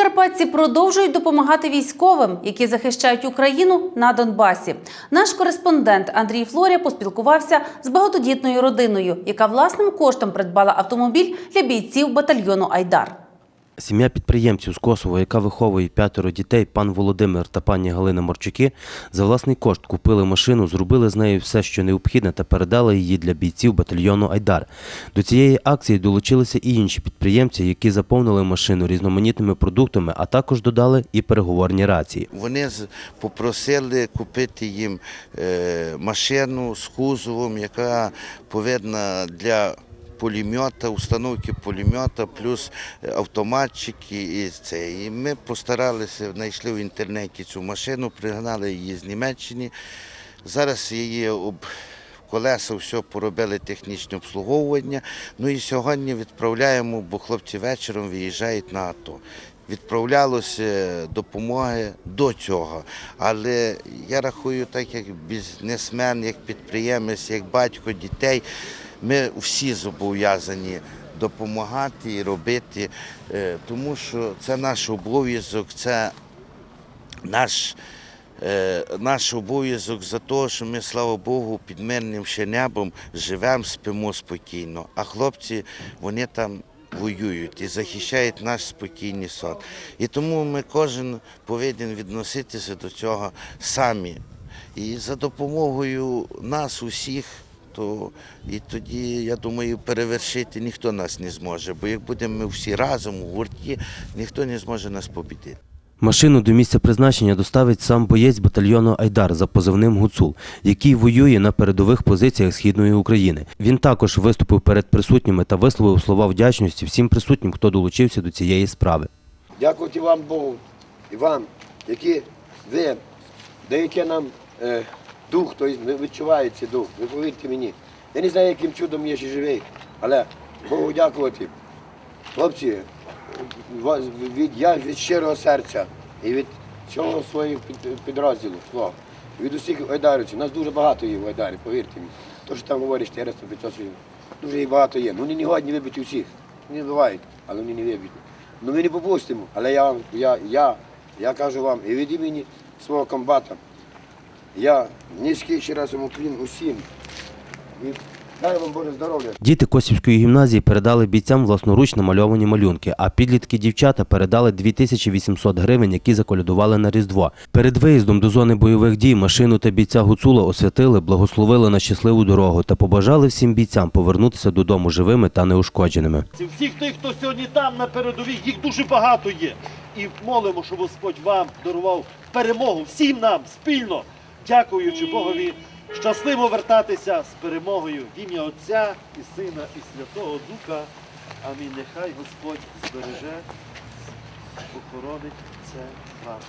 Прикарпатці продовжують допомагати військовим, які захищають Україну на Донбасі. Наш кореспондент Андрій Флорія поспілкувався з багатодітною родиною, яка власним коштом придбала автомобіль для бійців батальйону Айдар. Сім'я підприємців з Косово, яка виховує п'ятеро дітей, пан Володимир та пані Галина Морчуки, за власний кошт купили машину, зробили з нею все, що необхідне, та передали її для бійців батальйону Айдар. До цієї акції долучилися і інші підприємці, які заповнили машину різноманітними продуктами, а також додали і переговорні рації. Вони попросили купити їм е, машину з кузовом, яка повинна для пулемета, установки пулемета, плюс е, автоматчики і це. І ми постаралися, знайшли в інтернеті цю машину, пригнали її з Німеччини. Зараз її об колеса все поробили технічне обслуговування. Ну і сьогодні відправляємо, бо хлопці вечором виїжджають на АТО. Відправлялося допомоги до цього. Але я рахую, так як бізнесмен, як підприємець, як батько дітей, ми всі зобов'язані допомагати і робити, е, тому що це наш обов'язок, це наш, е, наш обов'язок за те, що ми, слава Богу, під мирним ще небом живемо, спимо спокійно. А хлопці, вони там воюють і захищають наш спокійний сон. І тому ми кожен повинен відноситися до цього самі. І за допомогою нас усіх, то і тоді, я думаю, перевершити ніхто нас не зможе. Бо як будемо ми всі разом у гурті, ніхто не зможе нас побідити. Машину до місця призначення доставить сам боєць батальйону Айдар за позивним Гуцул, який воює на передових позиціях Східної України. Він також виступив перед присутніми та висловив слова вдячності всім присутнім, хто долучився до цієї справи. Дякувати вам Богу і вам, які ви даєте нам е, дух, тобто ви відчуваєте цей дух. Ви повірте мені. Я не знаю, яким чудом я ще живий, але Богу дякувати. Хлопці, від, я від щирого серця і від цього своїх під, підрозділу від усіх айдарівців. Нас дуже багато є в Айдарі, повірте мені. То, що там говориш, 400 500 чоловік, дуже їх багато є. Ну вони не годні вибити всіх. Не бувають, але вони не вибиті. Ну ми не попустимо. Але я, я, я, я кажу вам, і від імені свого комбата, я низький ще раз уклін усім. І дай вам Боже здоров'я. Діти Косівської гімназії передали бійцям власноруч намальовані малюнки, а підлітки дівчата передали 2800 гривень, які заколядували на Різдво. Перед виїздом до зони бойових дій машину та бійця Гуцула освятили, благословили на щасливу дорогу та побажали всім бійцям повернутися додому живими та неушкодженими. Це Всіх тих, хто сьогодні там на передовій, їх дуже багато є. І молимо, щоб Господь вам дарував перемогу всім нам спільно, дякуючи Богові, щасливо вертатися з перемогою в ім'я Отця і Сина, і Святого Духа. Амінь. Нехай Господь збереже, охоронить це вам.